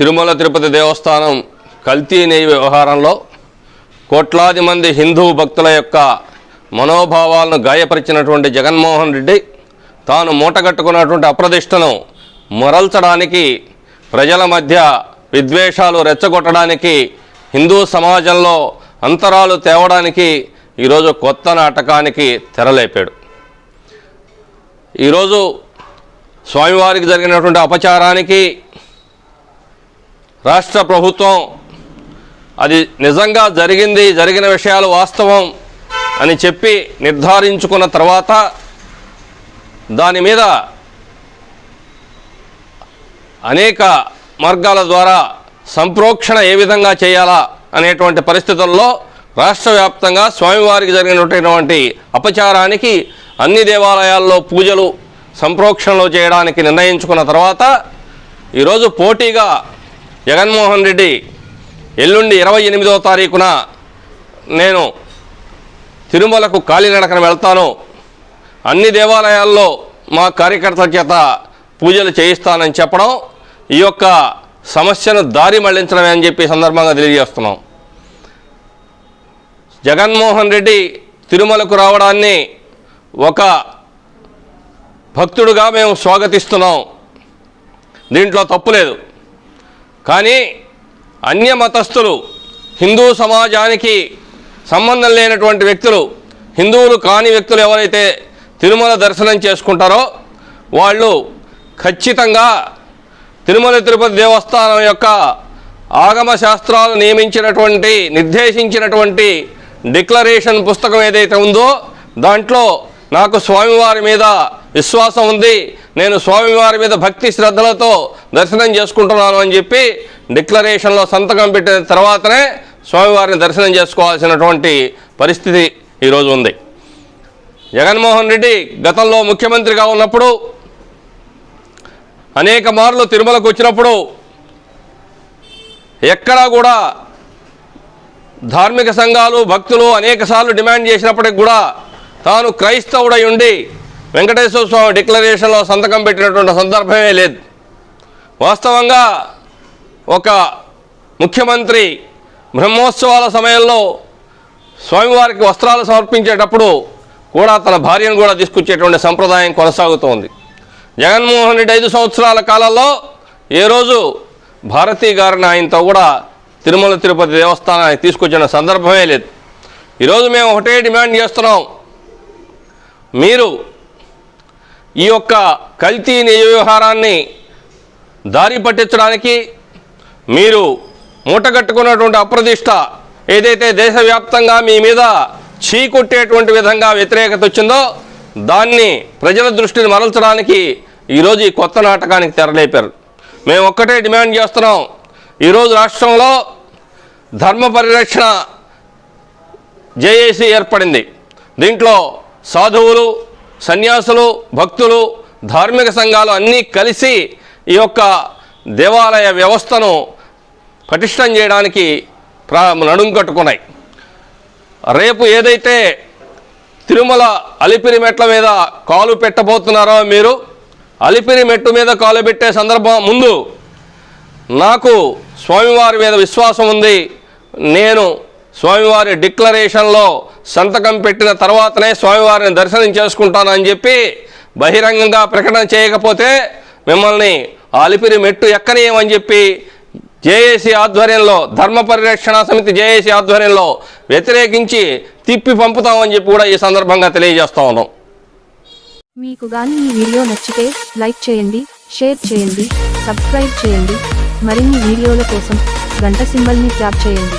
తిరుమల తిరుపతి దేవస్థానం కల్తీ నెయ్యి వ్యవహారంలో కోట్లాది మంది హిందూ భక్తుల యొక్క మనోభావాలను గాయపరిచినటువంటి జగన్మోహన్ రెడ్డి తాను మూటగట్టుకున్నటువంటి అప్రదిష్టను మరల్చడానికి ప్రజల మధ్య విద్వేషాలు రెచ్చగొట్టడానికి హిందూ సమాజంలో అంతరాలు తేవడానికి ఈరోజు కొత్త నాటకానికి తెరలేపాడు. ఈరోజు స్వామివారికి జరిగినటువంటి అపచారానికి రాష్ట్ర ప్రభుత్వం అది నిజంగా జరిగింది జరిగిన విషయాలు వాస్తవం అని చెప్పి నిర్ధారించుకున్న తర్వాత దాని మీద అనేక మార్గాల ద్వారా సంప్రోక్షణ ఏ విధంగా చేయాలా అనేటువంటి పరిస్థితుల్లో రాష్ట్ర వ్యాప్తంగా స్వామివారికి జరిగినటువంటి అపచారానికి అన్ని దేవాలయాల్లో పూజలు సంప్రోక్షణలు చేయడానికి నిర్ణయించుకున్న తర్వాత ఈరోజు పోటీగా జగన్మోహన్ రెడ్డి ఎల్లుండి ఇరవై ఎనిమిదవ తారీఖున నేను తిరుమలకు కాలినడకన వెళ్తాను. అన్ని దేవాలయాల్లో మా కార్యకర్తల చేత పూజలు చేయిస్తానని చెప్పడం ఈ యొక్క సమస్యను దారి మళ్ళించడమే అని చెప్పి సందర్భంగా తెలియజేస్తున్నాం. జగన్మోహన్ రెడ్డి తిరుమలకు రావడాన్ని ఒక భక్తుడుగా మేము స్వాగతిస్తున్నాం. దీంట్లో తప్పు లేదు. కానీ అన్య మతస్థులు హిందూ సమాజానికి సంబంధం లేనటువంటి వ్యక్తులు హిందువులు కాని వ్యక్తులు ఎవరైతే తిరుమల దర్శనం చేసుకుంటారో వాళ్ళు ఖచ్చితంగా తిరుమల తిరుపతి దేవస్థానం యొక్క ఆగమ శాస్త్రాలు నియమించినటువంటి నిర్దేశించినటువంటి డిక్లరేషన్ పుస్తకం ఏదైతే ఉందో దాంట్లో నాకు స్వామివారి మీద విశ్వాసం ఉంది. నేను స్వామివారి మీద భక్తి శ్రద్ధలతో దర్శనం చేసుకుంటున్నాను అని చెప్పి డిక్లరేషన్లో సంతకం పెట్టిన తర్వాతనే స్వామివారిని దర్శనం చేసుకోవాల్సినటువంటి పరిస్థితి ఈరోజు ఉంది. జగన్మోహన్ రెడ్డి గతంలో ముఖ్యమంత్రిగా ఉన్నప్పుడు అనేక మార్లు తిరుమలకు వచ్చినప్పుడు ఎక్కడా కూడా ధార్మిక సంఘాలు భక్తులు అనేకసార్లు డిమాండ్ చేసినప్పటికి కూడా తాను క్రైస్తవుడై ఉండి వెంకటేశ్వర స్వామి డిక్లరేషన్లో సంతకం పెట్టినటువంటి సందర్భమే లేదు. వాస్తవంగా ఒక ముఖ్యమంత్రి బ్రహ్మోత్సవాల సమయంలో స్వామివారికి వస్త్రాలు సమర్పించేటప్పుడు కూడా తన భార్యను కూడా తీసుకొచ్చేటువంటి సంప్రదాయం కొనసాగుతోంది. జగన్మోహన్ రెడ్డి ఐదు సంవత్సరాల కాలంలో ఏ రోజు భారతీ గారిని ఆయనతో కూడా తిరుమల తిరుపతి దేవస్థానానికి తీసుకొచ్చిన సందర్భమే లేదు. ఈరోజు మేము ఒకటే డిమాండ్ చేస్తున్నాం. మీరు ఈ యొక్క కల్తీ నెయ్యి వ్యవహారాన్ని దారి పట్టించడానికి మీరు మూటగట్టుకున్నటువంటి అప్రతిష్ట ఏదైతే దేశవ్యాప్తంగా మీ మీద చీకొట్టేటువంటి విధంగా వ్యతిరేకత వచ్చిందో దాన్ని ప్రజల దృష్టిని మరల్చడానికి ఈరోజు ఈ కొత్త నాటకానికి తెరలేపారు. మేము ఒక్కటే డిమాండ్ చేస్తున్నాం. ఈరోజు రాష్ట్రంలో ధర్మ పరిరక్షణ జేఏసీ ఏర్పడింది. దీంట్లో సాధువులు సన్యాసులు భక్తులు ధార్మిక సంఘాలు అన్నీ కలిసి ఈ యొక్క దేవాలయ వ్యవస్థను పటిష్టం చేయడానికి ప్రా నడుం కట్టుకున్నాయి. రేపు ఏదైతే తిరుమల అలిపిరి మెట్ల మీద కాలు పెట్టబోతున్నారో మీరు అలిపిరి మెట్టు మీద కాలు పెట్టే సందర్భం ముందు నాకు స్వామివారి మీద విశ్వాసం ఉంది. నేను స్వామివారి డిక్లరేషన్లో సంతకం పెట్టిన తర్వాతనే స్వామివారిని దర్శనం చేసుకుంటానని చెప్పి బహిరంగంగా ప్రకటన చేయకపోతే మిమ్మల్ని అలిపిరి మెట్టు ఎక్కనీయమని చెప్పి జేఏసీ ఆధ్వర్యంలో ధర్మ పరిరక్షణ సమితి జేఏసీ ఆధ్వర్యంలో వ్యతిరేకించి తిప్పి పంపుతామని చెప్పి కూడా ఈ సందర్భంగా తెలియజేస్తా ఉన్నాం. మీకు గాని ఈ వీడియో నచ్చితే లైక్ చేయండి షేర్ చేయండి సబ్స్క్రైబ్ చేయండి. మరిన్ని వీడియోల కోసం గంట సింబల్ని ట్యాప్ చేయండి.